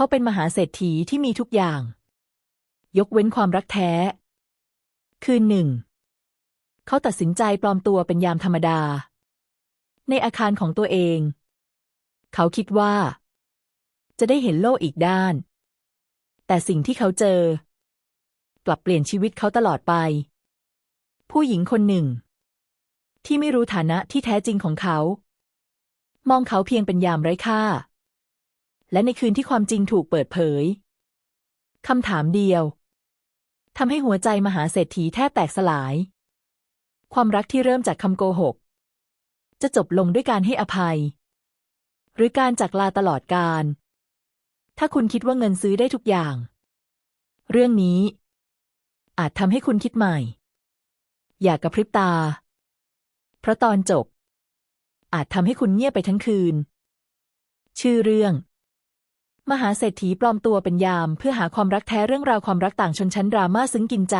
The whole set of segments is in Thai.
เขาเป็นมหาเศรษฐีที่มีทุกอย่าง ยกเว้นความรักแท้ คืนหนึ่ง เขาตัดสินใจปลอมตัวเป็นยามธรรมดา ในอาคารของตัวเอง เขาคิดว่า จะได้เห็นโลกอีกด้าน แต่สิ่งที่เขาเจอ กลับเปลี่ยนชีวิตเขาตลอดไป ผู้หญิงคนหนึ่ง ที่ไม่รู้ฐานะที่แท้จริงของเขา มองเขาเพียงเป็นยามไร้ค่า และในคืนที่ความจริงถูกเปิดเผยคำถามเดียวทำให้หัวใจมหาเศรษฐีแทบแตกสลาย ความรักที่เริ่มจากคำโกหก จะจบลงด้วยการให้อภัย หรือการจากลาตลอดกาลถ้าคุณคิดว่าเงินซื้อได้ทุกอย่าง เรื่องนี้ อาจทำให้คุณคิดใหม่ อย่ากระพริบตา เพราะตอนจบ อาจทำให้คุณเงียบไปทั้งคืน ชื่อเรื่อง มหาเศรษฐีปลอมตัวเป็นยามเพื่อหาความรักแท้เรื่องราวความรักต่างชนชั้นดราม่าซึ้งกินใจ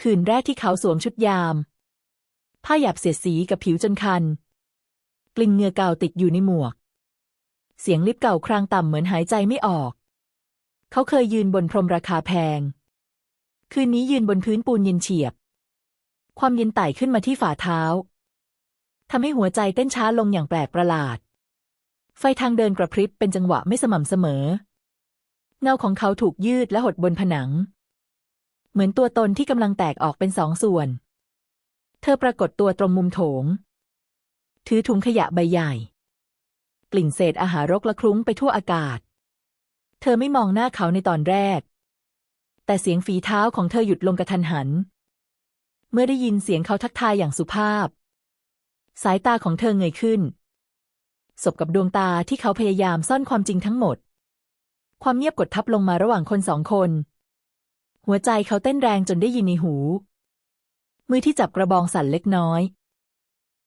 คืนแรกที่เขาสวมชุดยาม ผ้าหยาบเสียดสีกับผิวจนคัน กลิ่นเหงื่อเก่าติดอยู่ในหมวก เสียงลิฟเก่าครางต่ำเหมือนหายใจไม่ออก เขาเคยยืนบนพรมราคาแพง คืนนี้ยืนบนพื้นปูนเย็นเฉียบ ความเย็นไต่ขึ้นมาที่ฝ่าเท้าทำให้หัวใจเต้นช้าลงอย่างแปลกประหลาด ไฟทางเดินกระพริบเป็นจังหวะไม่สม่ำเสมอ เงาของเขาถูกยืดและหดบนผนัง เหมือนตัวตนที่กำลังแตกออกเป็นสองส่วน เธอปรากฏตัวตรงมุมโถง ถือถุงขยะใบใหญ่ กลิ่นเศษอาหารรกละคลุ้งไปทั่วอากาศ เธอไม่มองหน้าเขาในตอนแรก แต่เสียงฝีเท้าของเธอหยุดลงกระทันหัน เมื่อได้ยินเสียงเขาทักทายอย่างสุภาพ สายตาของเธอเงยขึ้น สบกับดวงตาที่เขาพยายามซ่อนความจริงทั้งหมด ความเงียบกดทับลงมาระหว่างคนสองคน หัวใจเขาเต้นแรงจนได้ยินในหู มือที่จับกระบองสั่นเล็กน้อย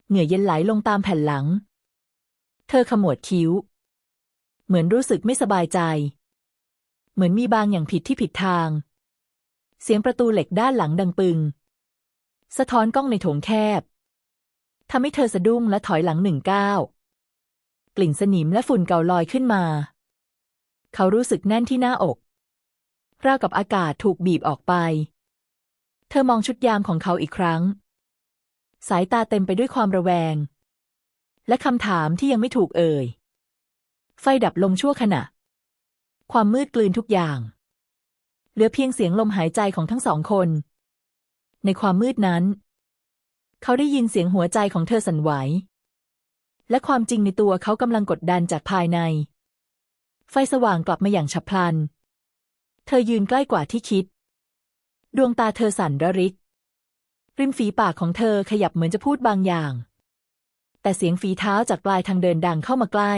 เหงื่อเย็นไหลลงตามแผ่นหลัง เธอขมวดคิ้ว เหมือนรู้สึกไม่สบายใจ เหมือนมีบางอย่างผิดที่ผิดทาง เสียงประตูเหล็กด้านหลังดังปึง สะท้อนกล้องในโถงแคบทำให้เธอสะดุ้งและถอยหลังหนึ่งก้าว ลิ่นสนิมและฝุ่นเก่าลอยขึ้นมา เขารู้สึกแน่นที่หน้าอก ราวกับอากาศถูกบีบออกไป เธอมองชุดยามของเขาอีกครั้ง สายตาเต็มไปด้วยความระแวง และคำถามที่ยังไม่ถูกเอ่ย ไฟดับลงชั่วขณะ ความมืดกลืนทุกอย่าง เหลือเพียงเสียงลมหายใจของทั้งสองคน ในความมืดนั้น เขาได้ยินเสียงหัวใจของเธอสั่นไหว และความจริงในตัวเขากำลังกดดันจากภายใน ไฟสว่างกลับมาอย่างฉับพลัน เธอยืนใกล้กว่าที่คิด ดวงตาเธอสั่นระริก ริมฝีปากของเธอขยับเหมือนจะพูดบางอย่าง แต่เสียงฝีเท้าจากปลายทางเดินดังเข้ามาใกล้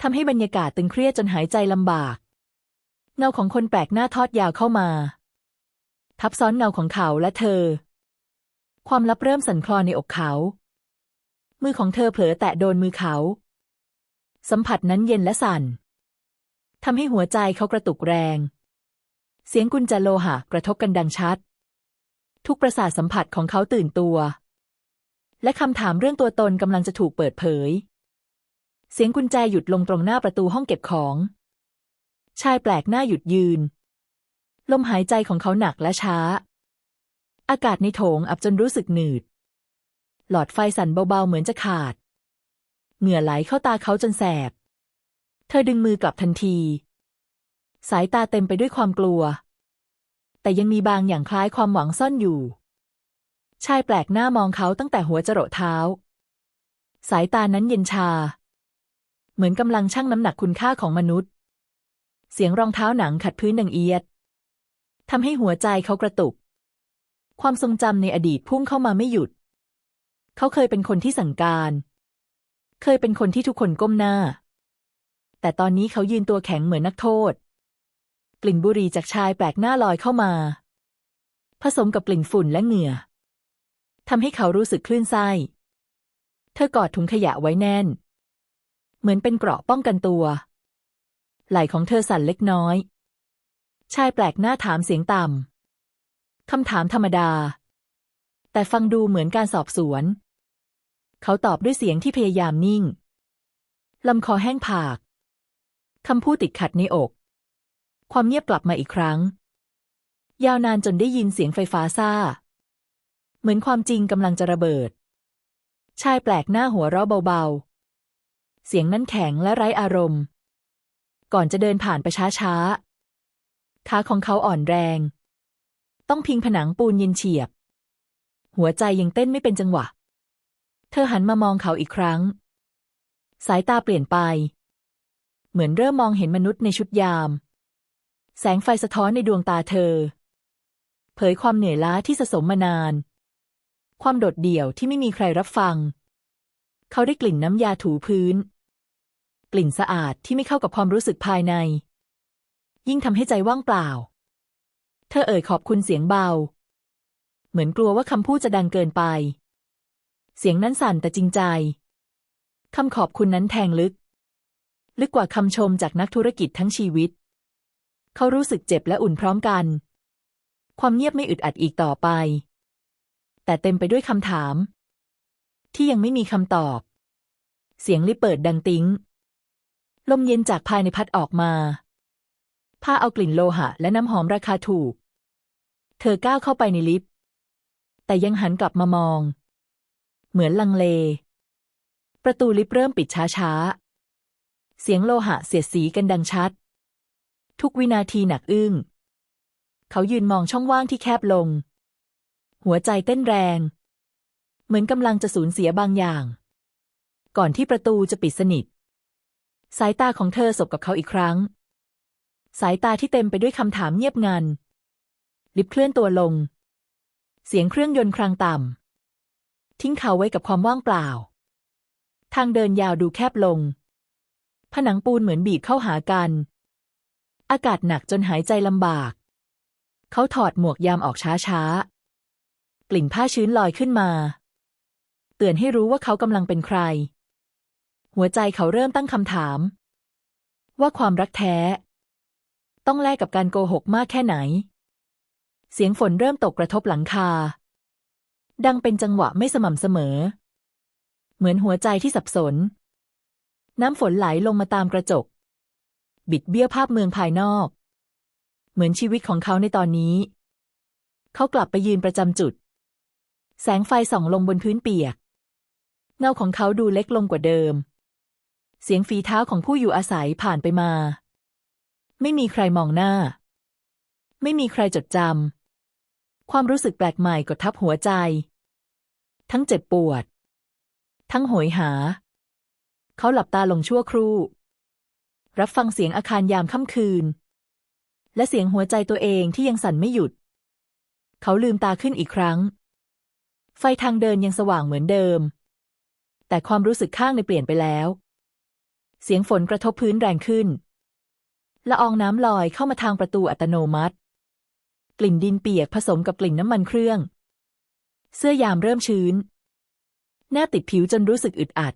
ทำให้บรรยากาศตึงเครียดจนหายใจลำบาก เงาของคนแปลกหน้าทอดยาวเข้ามา ทับซ้อนเงาของเขาและเธอ ความลับเริ่มสั่นคลอนในอกเขา มือของเธอเผลอแตะโดนมือเขา สัมผัสนั้นเย็นและสั่นทำให้หัวใจเขากระตุกแรง เสียงกุญแจโลหะกระทบกันดังชัด ทุกประสาทสัมผัสของเขาตื่นตัว และคำถามเรื่องตัวตนกำลังจะถูกเปิดเผย เสียงกุญแจหยุดลงตรงหน้าประตูห้องเก็บของ ชายแปลกหน้าหยุดยืน ลมหายใจของเขาหนักและช้า อากาศในโถงอับจนรู้สึกหนืด หลอดไฟสั่นเบาๆเหมือนจะขาด เหงื่อไหลเข้าตาเขาจนแสบ เธอดึงมือกลับทันที สายตาเต็มไปด้วยความกลัว แต่ยังมีบางอย่างคล้ายความหวังซ่อนอยู่ ชายแปลกหน้ามองเขาตั้งแต่หัวจรดเท้า สายตานั้นเย็นชา เหมือนกำลังชั่งน้ำหนักคุณค่าของมนุษย์ เสียงรองเท้าหนังขัดพื้นดังเอียดทำให้หัวใจเขากระตุก ความทรงจำในอดีตพุ่งเข้ามาไม่หยุด เขาเคยเป็นคนที่สั่งการ เคยเป็นคนที่ทุกคนก้มหน้า แต่ตอนนี้เขายืนตัวแข็งเหมือนนักโทษ กลิ่นบุหรี่จากชายแปลกหน้าลอยเข้ามา ผสมกับกลิ่นฝุ่นและเหงื่อทำให้เขารู้สึกคลื่นไส้ เธอกอดถุงขยะไว้แน่น เหมือนเป็นเกราะป้องกันตัว ไหล่ของเธอสั่นเล็กน้อย ชายแปลกหน้าถามเสียงต่ำคำถามธรรมดา แต่ฟังดูเหมือนการสอบสวน เขาตอบด้วยเสียงที่พยายามนิ่ง ลำคอแห้งผาก คำพูดติดขัดในอก ความเงียบกลับมาอีกครั้ง ยาวนานจนได้ยินเสียงไฟฟ้าซ่า เหมือนความจริงกำลังจะระเบิด ชายแปลกหน้าหัวเราะเบาๆ เสียงนั้นแข็งและไร้อารมณ์ ก่อนจะเดินผ่านไปช้าๆ ขาของเขาอ่อนแรง ต้องพิงผนังปูนเย็นเฉียบ หัวใจยังเต้นไม่เป็นจังหวะ เธอหันมามองเขาอีกครั้ง สายตาเปลี่ยนไป เหมือนเริ่มมองเห็นมนุษย์ในชุดยาม แสงไฟสะท้อนในดวงตาเธอ เผยความเหนื่อยล้าที่สะสมมานาน ความโดดเดี่ยวที่ไม่มีใครรับฟัง เขาได้กลิ่นน้ำยาถูพื้น กลิ่นสะอาดที่ไม่เข้ากับความรู้สึกภายใน ยิ่งทำให้ใจว่างเปล่า เธอเอ่ยขอบคุณเสียงเบา เหมือนกลัวว่าคำพูดจะดังเกินไป เสียงนั้นสั่นแต่จริงใจ คำขอบคุณนั้นแทงลึก ลึกกว่าคำชมจากนักธุรกิจทั้งชีวิต เขารู้สึกเจ็บและอุ่นพร้อมกัน ความเงียบไม่อึดอัดอีกต่อไป แต่เต็มไปด้วยคำถาม ที่ยังไม่มีคำตอบ เสียงลิฟต์เปิดดังติ้ง ลมเย็นจากภายในพัดออกมา ผ้าเอากลิ่นโลหะและน้ำหอมราคาถูก เธอก้าวเข้าไปในลิฟต์แต่ยังหันกลับมามอง เหมือนลังเล ประตูลิฟต์เริ่มปิดช้าๆ เสียงโลหะเสียดสีกันดังชัด ทุกวินาทีหนักอึ้ง เขายืนมองช่องว่างที่แคบลง หัวใจเต้นแรง เหมือนกำลังจะสูญเสียบางอย่าง ก่อนที่ประตูจะปิดสนิท สายตาของเธอสบกับเขาอีกครั้ง สายตาที่เต็มไปด้วยคำถามเงียบงัน ลิฟต์เคลื่อนตัวลง เสียงเครื่องยนต์ครางต่ำ ทิ้งเขาไว้กับความว่างเปล่า ทางเดินยาวดูแคบลง ผนังปูนเหมือนบีบเข้าหากัน อากาศหนักจนหายใจลำบาก เขาถอดหมวกยามออกช้าๆ กลิ่นผ้าชื้นลอยขึ้นมา เตือนให้รู้ว่าเขากำลังเป็นใคร หัวใจเขาเริ่มตั้งคำถาม ว่าความรักแท้ ต้องแลกกับการโกหกมากแค่ไหน เสียงฝนเริ่มตกกระทบหลังคา ดังเป็นจังหวะไม่สม่ำเสมอ เหมือนหัวใจที่สับสน น้ำฝนไหลลงมาตามกระจก บิดเบี้ยวภาพเมืองภายนอก เหมือนชีวิตของเขาในตอนนี้ เขากลับไปยืนประจำจุด แสงไฟส่องลงบนพื้นเปียก เงาของเขาดูเล็กลงกว่าเดิม เสียงฝีเท้าของผู้อยู่อาศัยผ่านไปมา ไม่มีใครมองหน้า ไม่มีใครจดจำ ความรู้สึกแปลกใหม่กดทับหัวใจ ทั้งเจ็บปวด ทั้งโหยหา เขาหลับตาลงชั่วครู่ รับฟังเสียงอาคารยามค่ำคืน และเสียงหัวใจตัวเองที่ยังสั่นไม่หยุด เขาลืมตาขึ้นอีกครั้ง ไฟทางเดินยังสว่างเหมือนเดิม แต่ความรู้สึกข้างในเปลี่ยนไปแล้ว เสียงฝนกระทบพื้นแรงขึ้นละอองน้ำลอยเข้ามาทางประตูอัตโนมัติ กลิ่นดินเปียกผสมกับกลิ่นน้ำมันเครื่อง เสื้อยามเริ่มชื้น หน้าติดผิวจนรู้สึกอึดอัด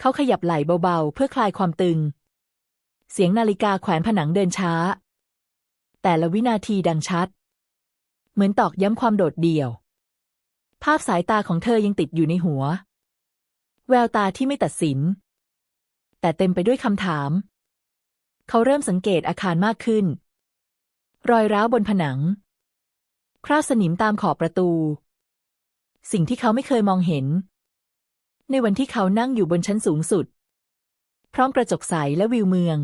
เขาขยับไหล่เบาๆ เพื่อคลายความตึง เสียงนาฬิกาแขวนผนังเดินช้า แต่ละวินาทีดังชัด เหมือนตอกย้ำความโดดเดี่ยว ภาพสายตาของเธอยังติดอยู่ในหัว แววตาที่ไม่ตัดสิน แต่เต็มไปด้วยคำถาม เขาเริ่มสังเกตอาคารมากขึ้น รอยร้าวบนผนัง คราบสนิมตามขอบประตู สิ่งที่เขาไม่เคยมองเห็น ในวันที่เขานั่งอยู่บนชั้นสูงสุด พร้อมกระจกใสและวิวเมือง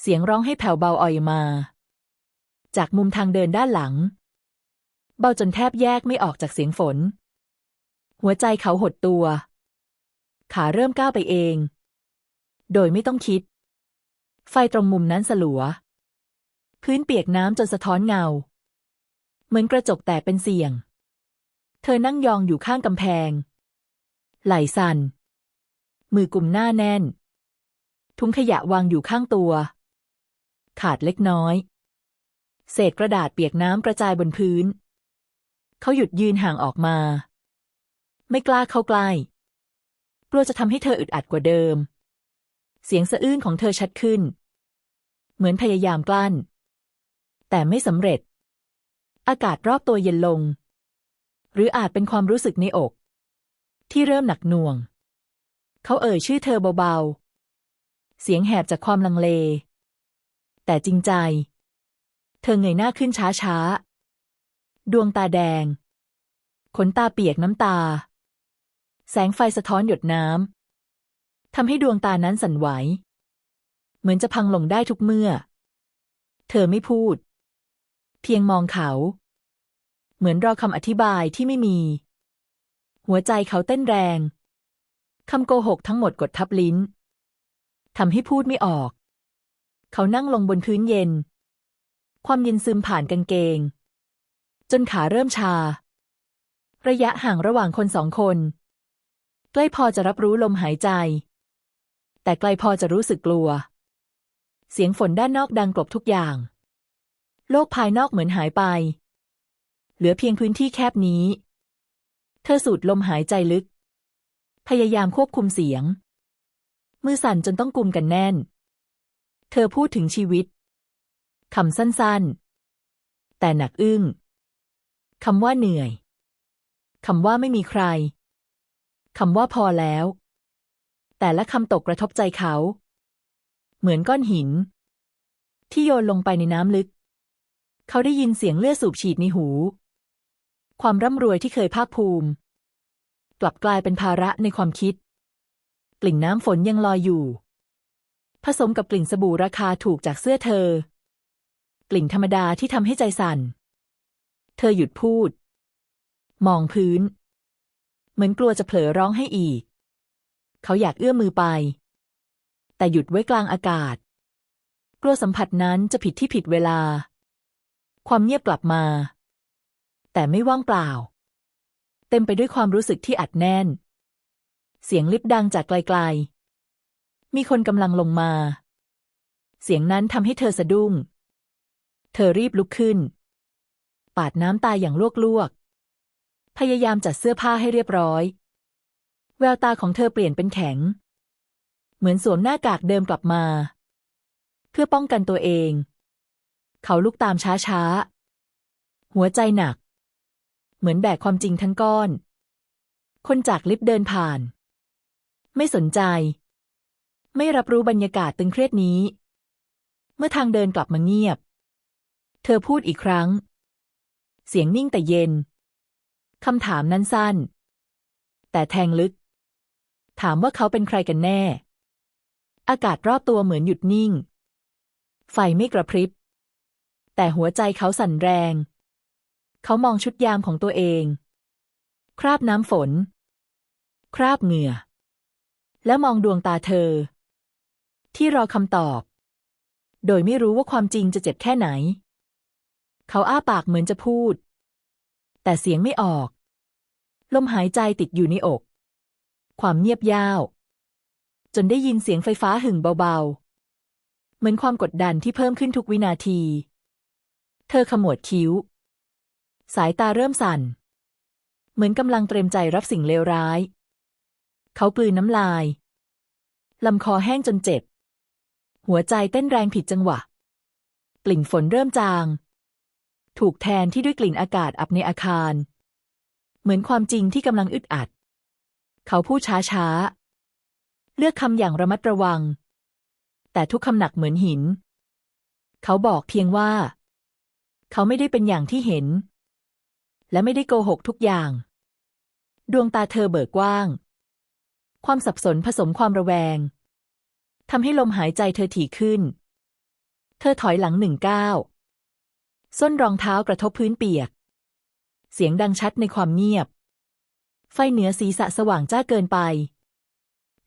เสียงร้องให้แผ่วเบาอ่อยมา จากมุมทางเดินด้านหลัง เบาจนแทบแยกไม่ออกจากเสียงฝน หัวใจเขาหดตัว ขาเริ่มก้าวไปเอง โดยไม่ต้องคิด ไฟตรงมุมนั้นสลัว พื้นเปียกน้ำจนสะท้อนเงา เหมือนกระจกแต่เป็นเสียง เธอนั่งยองอยู่ข้างกำแพง ไหล่สัน่น มือกุมหน้าแน่นทุงขยะวางอยู่ข้างตัว ขาดเล็กน้อย เศษกระดาษเปียกน้ำกระจายบนพื้น เขาหยุดยืนห่างออกมา ไม่กล้าเข้าใกล้กลัวจะทำให้เธออึดอัดกว่าเดิม เสียงสะอื้นของเธอชัดขึ้น เหมือนพยายามกลั้น แต่ไม่สำเร็จ อากาศรอบตัวเย็นลง หรืออาจเป็นความรู้สึกในอก ที่เริ่มหนักหน่วง เขาเอ่ยชื่อเธอเบาๆ เสียงแหบจากความลังเล แต่จริงใจ เธอเงยหน้าขึ้นช้าๆ ดวงตาแดง ขนตาเปียกน้ำตา แสงไฟสะท้อนหยดน้ำทำให้ดวงตานั้นสั่นไหว เหมือนจะพังลงได้ทุกเมื่อ เธอไม่พูด เพียงมองเขา เหมือนรอคำอธิบายที่ไม่มี หัวใจเขาเต้นแรงคำโกหกทั้งหมดกดทับลิ้นทำให้พูดไม่ออก เขานั่งลงบนพื้นเย็น ความเย็นซึมผ่านกางเกง จนขาเริ่มชา ระยะห่างระหว่างคนสองคน ใกล้พอจะรับรู้ลมหายใจ แต่ไกลพอจะรู้สึกกลัว เสียงฝนด้านนอกดังกลบทุกอย่าง โลกภายนอกเหมือนหายไป เหลือเพียงพื้นที่แคบนี้ เธอสูดลมหายใจลึก พยายามควบคุมเสียง มือสั่นจนต้องกุมกันแน่น เธอพูดถึงชีวิตคำสั้นๆ แต่หนักอึ้งคำว่าเหนื่อยคำว่าไม่มีใครคำว่าพอแล้ว แต่ละคำตกกระทบใจเขา เหมือนก้อนหิน ที่โยนลงไปในน้ำลึก เขาได้ยินเสียงเลือดสูบฉีดในหู ความร่ำรวยที่เคยภาคภูมิ กลับกลายเป็นภาระในความคิด กลิ่นน้ำฝนยังลอยอยู่ ผสมกับกลิ่นสบู่ราคาถูกจากเสื้อเธอ กลิ่นธรรมดาที่ทำให้ใจสั่น เธอหยุดพูด มองพื้น เหมือนกลัวจะเผลอร้องให้อีก เขาอยากเอื้อมมือไป แต่หยุดไว้กลางอากาศ กลัวสัมผัสนั้นจะผิดที่ผิดเวลา ความเงียบกลับมา แต่ไม่ว่างเปล่า เต็มไปด้วยความรู้สึกที่อัดแน่น เสียงลิฟต์ดังจากไกลๆ มีคนกำลังลงมา เสียงนั้นทำให้เธอสะดุ้ง เธอรีบลุกขึ้น ปาดน้ำตาอย่างลวกๆ พยายามจัดเสื้อผ้าให้เรียบร้อย แววตาของเธอเปลี่ยนเป็นแข็ง เหมือนสวมหน้ากากเดิมกลับมา เพื่อป้องกันตัวเอง เขาลุกตามช้าๆ หัวใจหนัก เหมือนแบกความจริงทั้งก้อน คนจากลิฟต์เดินผ่าน ไม่สนใจ ไม่รับรู้บรรยากาศตึงเครียดนี้ เมื่อทางเดินกลับมาเงียบ เธอพูดอีกครั้ง เสียงนิ่งแต่เย็นคำถามนั้นสั้น แต่แทงลึก ถามว่าเขาเป็นใครกันแน่ อากาศรอบตัวเหมือนหยุดนิ่ง ไฟไม่กระพริบ แต่หัวใจเขาสั่นแรง เขามองชุดยามของตัวเอง คราบน้ำฝน คราบเหงื่อ แล้วมองดวงตาเธอ ที่รอคำตอบ โดยไม่รู้ว่าความจริงจะเจ็บแค่ไหน เขาอ้าปากเหมือนจะพูด แต่เสียงไม่ออก ลมหายใจติดอยู่ในอก ความเงียบยาว จนได้ยินเสียงไฟฟ้าหึ่งเบาๆ เหมือนความกดดันที่เพิ่มขึ้นทุกวินาที เธอขมวดคิ้ว สายตาเริ่มสั่น เหมือนกำลังเตรียมใจรับสิ่งเลวร้าย เขากลืนน้ำลาย ลำคอแห้งจนเจ็บ หัวใจเต้นแรงผิดจังหวะ กลิ่นฝนเริ่มจาง ถูกแทนที่ด้วยกลิ่นอากาศอับในอาคาร เหมือนความจริงที่กำลังอึดอัด เขาพูดช้าๆ เลือกคำอย่างระมัดระวัง แต่ทุกคำหนักเหมือนหิน เขาบอกเพียงว่า เขาไม่ได้เป็นอย่างที่เห็น และไม่ได้โกหกทุกอย่าง ดวงตาเธอเบิกกว้าง ความสับสนผสมความระแวงทำให้ลมหายใจเธอถี่ขึ้น เธอถอยหลังหนึ่งก้าวส้นรองเท้ากระทบพื้นเปียก เสียงดังชัดในความเงียบ ไฟเหนือศีรษะสว่างจ้าเกินไป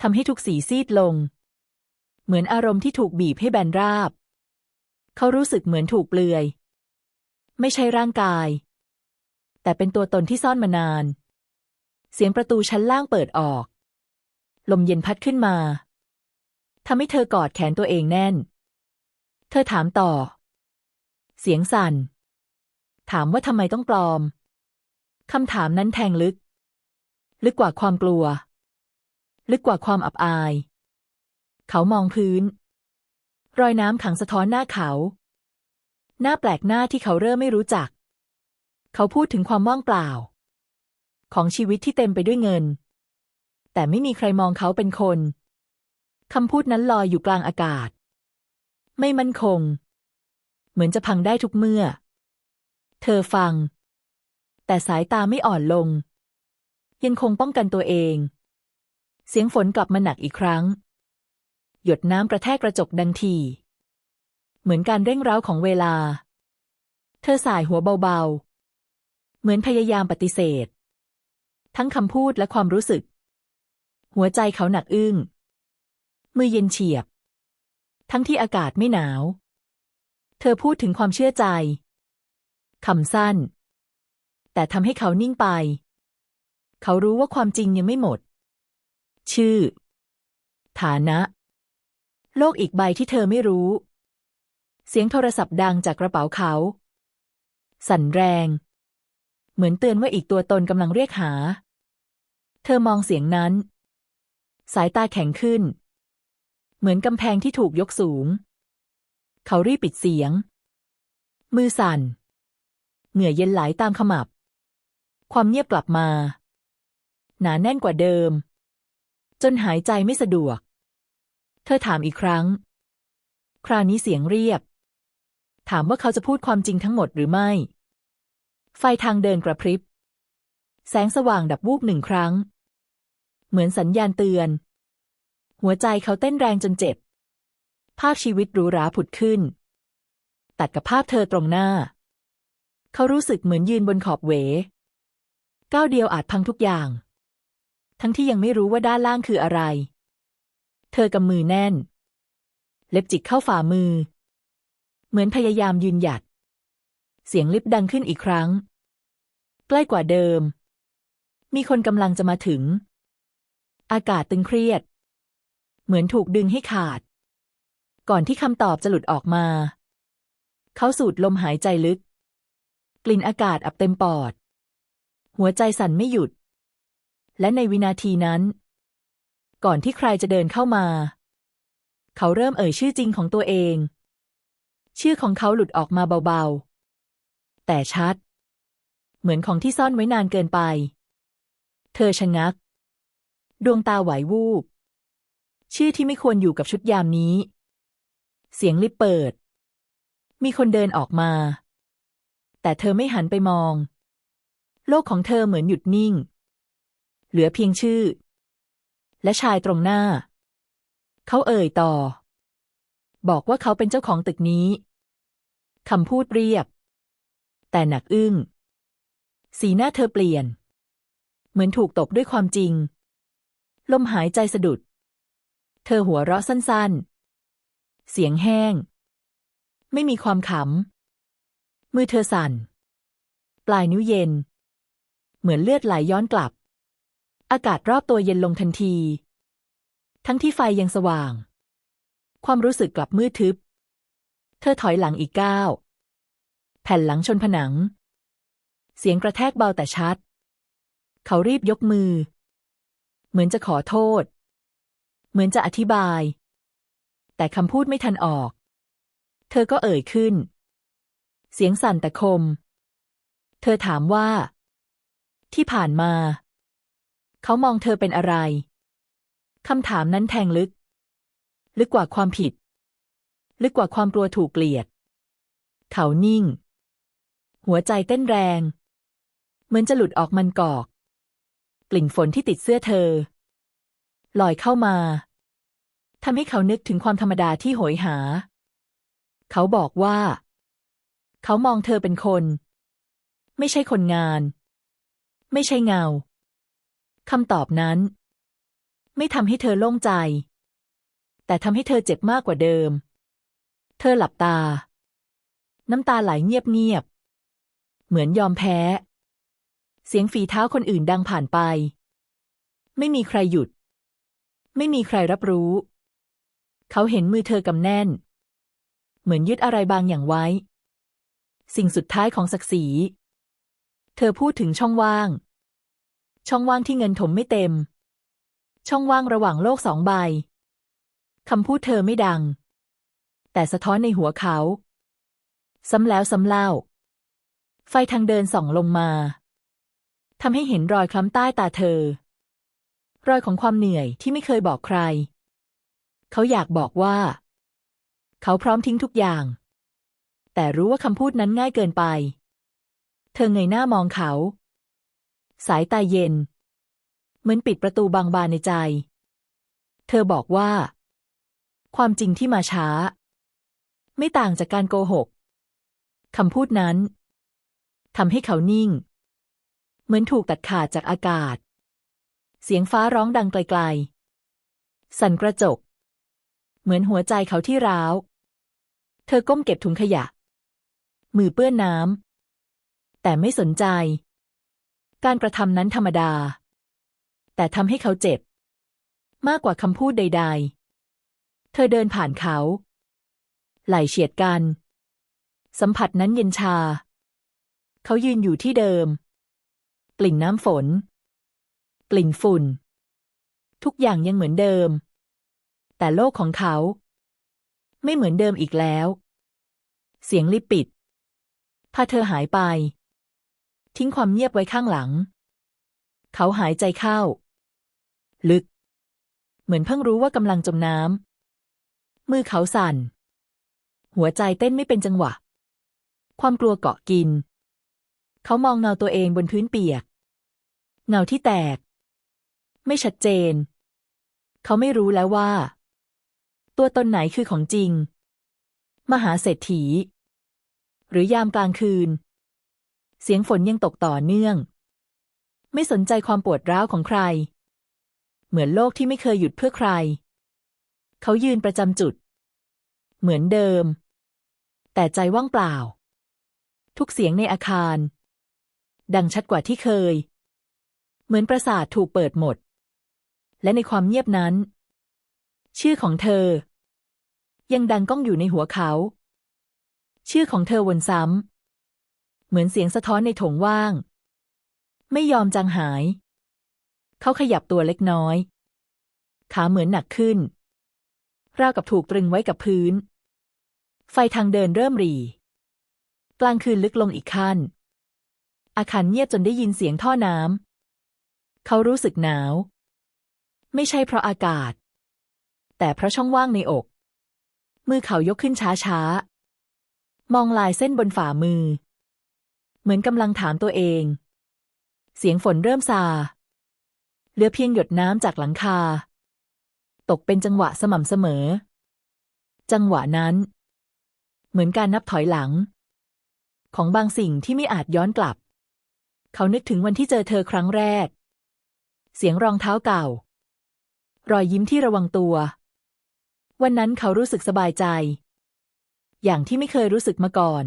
ทำให้ทุกสีซีดลง เหมือนอารมณ์ที่ถูกบีบให้แบนราบ เขารู้สึกเหมือนถูกเปลือย ไม่ใช่ร่างกาย แต่เป็นตัวตนที่ซ่อนมานาน เสียงประตูชั้นล่างเปิดออก ลมเย็นพัดขึ้นมาทำให้เธอกอดแขนตัวเองแน่น เธอถามต่อ เสียงสั่น ถามว่าทำไมต้องปลอมคำถามนั้นแทงลึก ลึกกว่าความกลัว ลึกกว่าความอับอาย เขามองพื้น รอยน้ำขังสะท้อนหน้าเขา หน้าแปลกหน้าที่เขาเริ่มไม่รู้จัก เขาพูดถึงความว่างเปล่า ของชีวิตที่เต็มไปด้วยเงิน แต่ไม่มีใครมองเขาเป็นคน คำพูดนั้นลอยอยู่กลางอากาศ ไม่มั่นคง เหมือนจะพังได้ทุกเมื่อ เธอฟัง แต่สายตาไม่อ่อนลง ยังคงป้องกันตัวเอง เสียงฝนกลับมาหนักอีกครั้ง หยดน้ำกระแทกกระจกดังที เหมือนการเร่งเร้าของเวลา เธอสายหัวเบาๆ เหมือนพยายามปฏิเสธ ทั้งคำพูดและความรู้สึก หัวใจเขาหนักอึ้ง มือเย็นเฉียบ ทั้งที่อากาศไม่หนาว เธอพูดถึงความเชื่อใจคำสั้น แต่ทำให้เขานิ่งไป เขารู้ว่าความจริงยังไม่หมด ชื่อ ฐานะ โลกอีกใบที่เธอไม่รู้ เสียงโทรศัพท์ดังจากกระเป๋าเขา สั่นแรง เหมือนเตือนว่าอีกตัวตนกำลังเรียกหา เธอมองเสียงนั้น สายตาแข็งขึ้น เหมือนกำแพงที่ถูกยกสูง เขารีบปิดเสียง มือสั่น เหงื่อเย็นไหลตามขมับ ความเงียบกลับมา หนาแน่นกว่าเดิม จนหายใจไม่สะดวก เธอถามอีกครั้งคราวนี้เสียงเรียบ ถามว่าเขาจะพูดความจริงทั้งหมดหรือไม่ ไฟทางเดินกระพริบ แสงสว่างดับวูบหนึ่งครั้ง เหมือนสัญญาณเตือน หัวใจเขาเต้นแรงจนเจ็บ ภาพชีวิตหรูหราผุดขึ้น ตัดกับภาพเธอตรงหน้า เขารู้สึกเหมือนยืนบนขอบเหวก้าวเดียวอาจพังทุกอย่าง ทั้งที่ยังไม่รู้ว่าด้านล่างคืออะไร เธอกำมือแน่น เล็บจิกเข้าฝ่ามือ เหมือนพยายามยืนหยัด เสียงลิฟต์ดังขึ้นอีกครั้ง ใกล้กว่าเดิม มีคนกำลังจะมาถึง อากาศตึงเครียด เหมือนถูกดึงให้ขาด ก่อนที่คำตอบจะหลุดออกมา เขาสูดลมหายใจลึก กลิ่นอากาศอับเต็มปอด หัวใจสั่นไม่หยุด และในวินาทีนั้น ก่อนที่ใครจะเดินเข้ามา เขาเริ่มเอ่ยชื่อจริงของตัวเอง ชื่อของเขาหลุดออกมาเบาๆ แต่ชัด เหมือนของที่ซ่อนไว้นานเกินไป เธอชะงัก ดวงตาไหววูบ ชื่อที่ไม่ควรอยู่กับชุดยามนี้ เสียงลิฟต์เปิด มีคนเดินออกมา แต่เธอไม่หันไปมอง โลกของเธอเหมือนหยุดนิ่ง เหลือเพียงชื่อ และชายตรงหน้า เขาเอ่ยต่อ บอกว่าเขาเป็นเจ้าของตึกนี้คำพูดเรียบ แต่หนักอึ้ง สีหน้าเธอเปลี่ยน เหมือนถูกตบด้วยความจริง ลมหายใจสะดุด เธอหัวเราะสั้นๆ เสียงแห้ง ไม่มีความขำ มือเธอสั่น ปลายนิ้วเย็น เหมือนเลือดไหลย้อนกลับ อากาศรอบตัวเย็นลงทันที ทั้งที่ไฟยังสว่าง ความรู้สึกกลับมืดทึบ เธอถอยหลังอีกก้าวแผ่นหลังชนผนัง เสียงกระแทกเบาแต่ชัด เขารีบยกมือ เหมือนจะขอโทษ เหมือนจะอธิบาย แต่คำพูดไม่ทันออก เธอก็เอ่ยขึ้น เสียงสั่นแต่คม เธอถามว่า ที่ผ่านมา เขามองเธอเป็นอะไรคำถามนั้นแทงลึก ลึกกว่าความผิด ลึกกว่าความกลัวถูกเกลียด เขานิ่ง หัวใจเต้นแรง เหมือนจะหลุดออกมันกอก กลิ่นฝนที่ติดเสื้อเธอ ลอยเข้ามาทำให้เขานึกถึงความธรรมดาที่โหยหา เขาบอกว่า เขามองเธอเป็นคน ไม่ใช่คนงาน ไม่ใช่เงาคำตอบนั้น ไม่ทำให้เธอโล่งใจ แต่ทำให้เธอเจ็บมากกว่าเดิม เธอหลับตา น้ำตาไหลเงียบๆ เหมือนยอมแพ้ เสียงฝีเท้าคนอื่นดังผ่านไป ไม่มีใครหยุด ไม่มีใครรับรู้ เขาเห็นมือเธอกำแน่น เหมือนยึดอะไรบางอย่างไว้ สิ่งสุดท้ายของศักดิ์ศรี เธอพูดถึงช่องว่าง ช่องว่างที่เงินถมไม่เต็ม ช่องว่างระหว่างโลกสองใบ คำพูดเธอไม่ดัง แต่สะท้อนในหัวเขา ซ้ำแล้วซ้ำเล่า ไฟทางเดินส่องลงมาทำให้เห็นรอยคล้ำใต้ตาเธอ รอยของความเหนื่อยที่ไม่เคยบอกใคร เขาอยากบอกว่า เขาพร้อมทิ้งทุกอย่าง แต่รู้ว่าคำพูดนั้นง่ายเกินไป เธอเงยหน้ามองเขา สายตาเย็น เหมือนปิดประตูบางบานในใจ เธอบอกว่า ความจริงที่มาช้า ไม่ต่างจากการโกหกคำพูดนั้นทำให้เขานิ่ง เหมือนถูกตัดขาดจากอากาศ เสียงฟ้าร้องดังไกลๆ สั่นกระจก เหมือนหัวใจเขาที่ร้าว เธอก้มเก็บถุงขยะ มือเปื้อนน้ำแต่ไม่สนใจ การกระทำนั้นธรรมดา แต่ทำให้เขาเจ็บ มากกว่าคำพูดใด ๆ เธอเดินผ่านเขา ไหลเฉียดกัน สัมผัสนั้นเย็นชา เขายืนอยู่ที่เดิม กลิ่นน้ำฝน กลิ่นฝุ่น ทุกอย่างยังเหมือนเดิม แต่โลกของเขา ไม่เหมือนเดิมอีกแล้ว เสียงลิฟต์ปิดพาเธอหายไป ทิ้งความเงียบไว้ข้างหลัง เขาหายใจเข้า ลึก เหมือนเพิ่งรู้ว่ากำลังจมน้ำ มือเขาสั่น หัวใจเต้นไม่เป็นจังหวะ ความกลัวเกาะกิน เขามองเงาตัวเองบนพื้นเปียก เงาที่แตก ไม่ชัดเจน เขาไม่รู้แล้วว่า ตัวตนไหนคือของจริง มหาเศรษฐี หรือยามกลางคืน เสียงฝนยังตกต่อเนื่อง ไม่สนใจความปวดร้าวของใคร เหมือนโลกที่ไม่เคยหยุดเพื่อใคร เขายืนประจำจุด เหมือนเดิม แต่ใจว่างเปล่า ทุกเสียงในอาคาร ดังชัดกว่าที่เคย เหมือนประสาทถูกเปิดหมด และในความเงียบนั้น ชื่อของเธอ ยังดังก้องอยู่ในหัวเขา ชื่อของเธอวนซ้ำ เหมือนเสียงสะท้อนในถงว่าง ไม่ยอมจางหาย เขาขยับตัวเล็กน้อย ขาเหมือนหนักขึ้น ราวกับถูกตรึงไว้กับพื้น ไฟทางเดินเริ่มรี กลางคืนลึกลงอีกขั้น อาคารเงียบจนได้ยินเสียงท่อน้ำ เขารู้สึกหนาว ไม่ใช่เพราะอากาศ แต่เพราะช่องว่างในอก มือเขายกขึ้นช้าๆ มองลายเส้นบนฝ่ามือ เหมือนกำลังถามตัวเอง เสียงฝนเริ่มซาเหลือเพียงหยดน้ำจากหลังคา ตกเป็นจังหวะสม่ำเสมอ จังหวะนั้น เหมือนการนับถอยหลัง ของบางสิ่งที่ไม่อาจย้อนกลับ เขานึกถึงวันที่เจอเธอครั้งแรก เสียงรองเท้าเก่า รอยยิ้มที่ระวังตัว วันนั้นเขารู้สึกสบายใจ อย่างที่ไม่เคยรู้สึกมาก่อน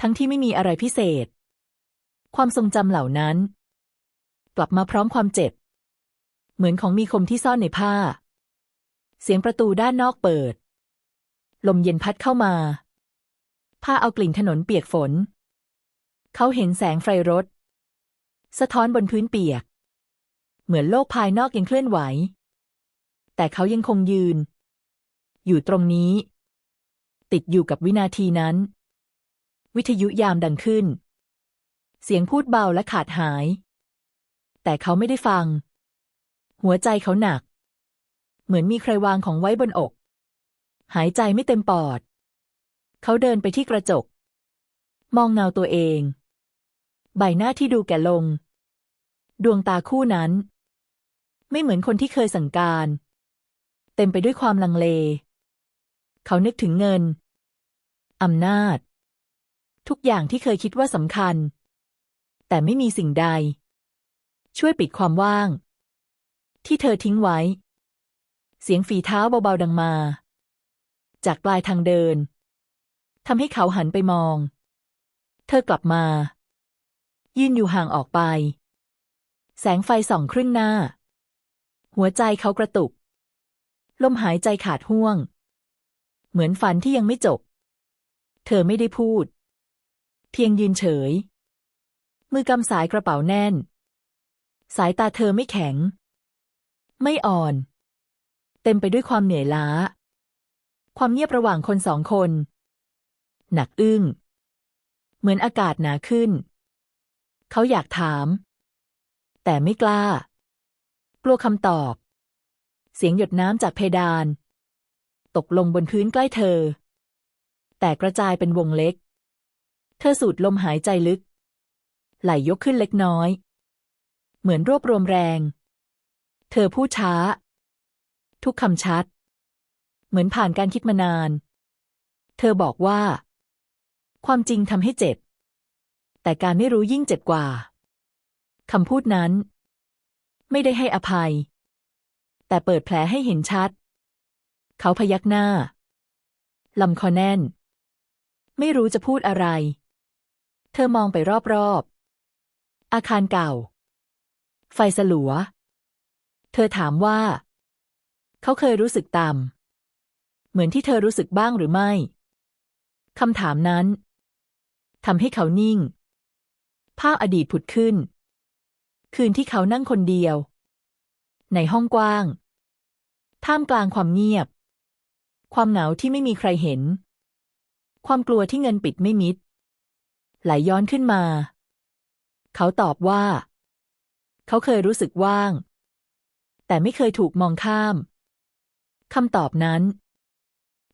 ทั้งที่ไม่มีอะไรพิเศษ ความทรงจำเหล่านั้น กลับมาพร้อมความเจ็บเหมือนของมีคมที่ซ่อนในผ้า เสียงประตูด้านนอกเปิด ลมเย็นพัดเข้ามาผ้าเอากลิ่นถนนเปียกฝน เขาเห็นแสงไฟรถ สะท้อนบนพื้นเปียก เหมือนโลกภายนอกยังเคลื่อนไหว แต่เขายังคงยืน อยู่ตรงนี้ ติดอยู่กับวินาทีนั้น วิทยุยามดังขึ้น เสียงพูดเบาและขาดหาย แต่เขาไม่ได้ฟัง หัวใจเขาหนัก เหมือนมีใครวางของไว้บนอก หายใจไม่เต็มปอด เขาเดินไปที่กระจก มองเงาตัวเอง ใบหน้าที่ดูแก่ลง ดวงตาคู่นั้น ไม่เหมือนคนที่เคยสั่งการ เต็มไปด้วยความลังเล เขานึกถึงเงิน อำนาจ ทุกอย่างที่เคยคิดว่าสำคัญ แต่ไม่มีสิ่งใด ช่วยปิดความว่าง ที่เธอทิ้งไว้ เสียงฝีเท้าเบาๆดังมา จากปลายทางเดินทำให้เขาหันไปมอง เธอกลับมา ยืนอยู่ห่างออกไป แสงไฟส่องครึ่งหน้า หัวใจเขากระตุก ลมหายใจขาดห่วง เหมือนฝันที่ยังไม่จบ เธอไม่ได้พูด เพียงยืนเฉย มือกำสายกระเป๋าแน่น สายตาเธอไม่แข็ง ไม่อ่อน เต็มไปด้วยความเหนื่อยล้า ความเงียบระหว่างคนสองคน หนักอึ้ง เหมือนอากาศหนาขึ้น เขาอยากถาม แต่ไม่กล้า กลัวคำตอบ เสียงหยดน้ำจากเพดาน ตกลงบนพื้นใกล้เธอ แต่กระจายเป็นวงเล็ก เธอสูดลมหายใจลึก ไหลยกขึ้นเล็กน้อย เหมือนรวบรวมแรง เธอพูดช้า ทุกคำชัด เหมือนผ่านการคิดมานาน เธอบอกว่า ความจริงทำให้เจ็บ แต่การไม่รู้ยิ่งเจ็บกว่าคำพูดนั้น ไม่ได้ให้อภัย แต่เปิดแผลให้เห็นชัด เขาพยักหน้าลำคอแน่น ไม่รู้จะพูดอะไร เธอมองไปรอบๆ อาคารเก่า ไฟสลัว เธอถามว่า เขาเคยรู้สึกต่ำเหมือนที่เธอรู้สึกบ้างหรือไม่คำถามนั้นทำให้เขานิ่ง ภาพอดีตผุดขึ้น คืนที่เขานั่งคนเดียว ในห้องกว้าง ท่ามกลางความเงียบ ความเหงาที่ไม่มีใครเห็น ความกลัวที่เงินปิดไม่มิด ไหลย้อนขึ้นมา เขาตอบว่า เขาเคยรู้สึกว่าง แต่ไม่เคยถูกมองข้าม คำตอบนั้น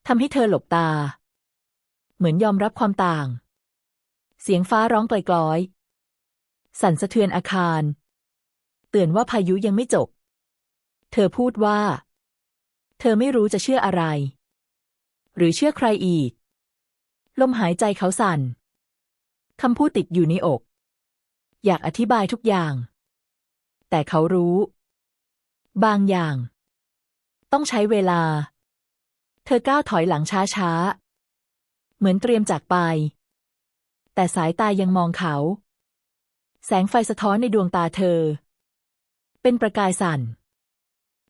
ทำให้เธอหลบตา เหมือนยอมรับความต่าง เสียงฟ้าร้องไกลๆสั่นสะเทือนอาคาร เตือนว่าพายุยังไม่จบ เธอพูดว่า เธอไม่รู้จะเชื่ออะไร หรือเชื่อใครอีก ลมหายใจเขาสั่นคำพูดติดอยู่ในอก อยากอธิบายทุกอย่าง แต่เขารู้ บางอย่าง ต้องใช้เวลา เธอก้าวถอยหลังช้าๆ เหมือนเตรียมจากไป แต่สายตายังมองเขา แสงไฟสะท้อนในดวงตาเธอ เป็นประกายสั่น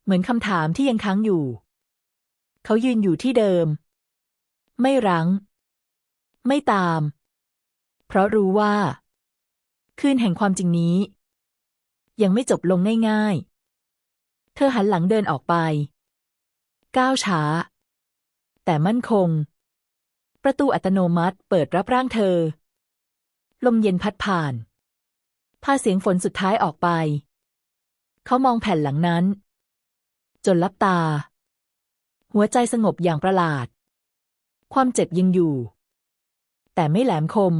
เหมือนคำถามที่ยังค้างอยู่ เขายืนอยู่ที่เดิม ไม่รั้ง ไม่ตาม เพราะรู้ว่า คืนแห่งความจริงนี้ ยังไม่จบลงง่ายๆ เธอหันหลังเดินออกไป ก้าวช้า แต่มั่นคง ประตูอัตโนมัติเปิดรับร่างเธอ ลมเย็นพัดผ่านพาเสียงฝนสุดท้ายออกไป เขามองแผ่นหลังนั้น จนลับตา หัวใจสงบอย่างประหลาด ความเจ็บยังอยู่ แต่ไม่แหลมคม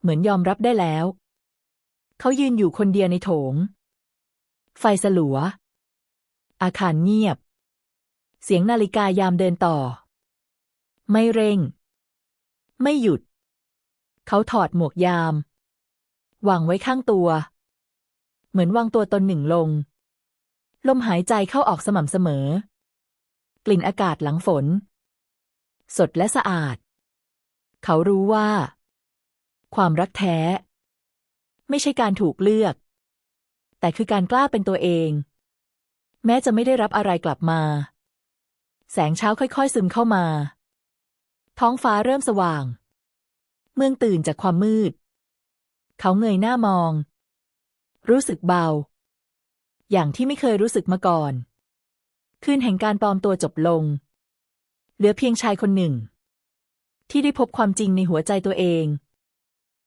เหมือนยอมรับได้แล้ว เขายืนอยู่คนเดียวในโถง ไฟสลัว อาคารเงียบ เสียงนาฬิกายามเดินต่อ ไม่เร่ง ไม่หยุด เขาถอดหมวกยาม วางไว้ข้างตัว เหมือนวางตัวตนหนึ่งลง ลมหายใจเข้าออกสม่ำเสมอ กลิ่นอากาศหลังฝน สดและสะอาด เขารู้ว่า ความรักแท้ ไม่ใช่การถูกเลือก แต่คือการกล้าเป็นตัวเอง แม้จะไม่ได้รับอะไรกลับมา แสงเช้าค่อยๆ ซึมเข้ามา ท้องฟ้าเริ่มสว่าง เมืองตื่นจากความมืด เขาเงยหน้ามอง รู้สึกเบา อย่างที่ไม่เคยรู้สึกมาก่อน คืนแห่งการปลอมตัวจบลง เหลือเพียงชายคนหนึ่ง ที่ได้พบความจริงในหัวใจตัวเอง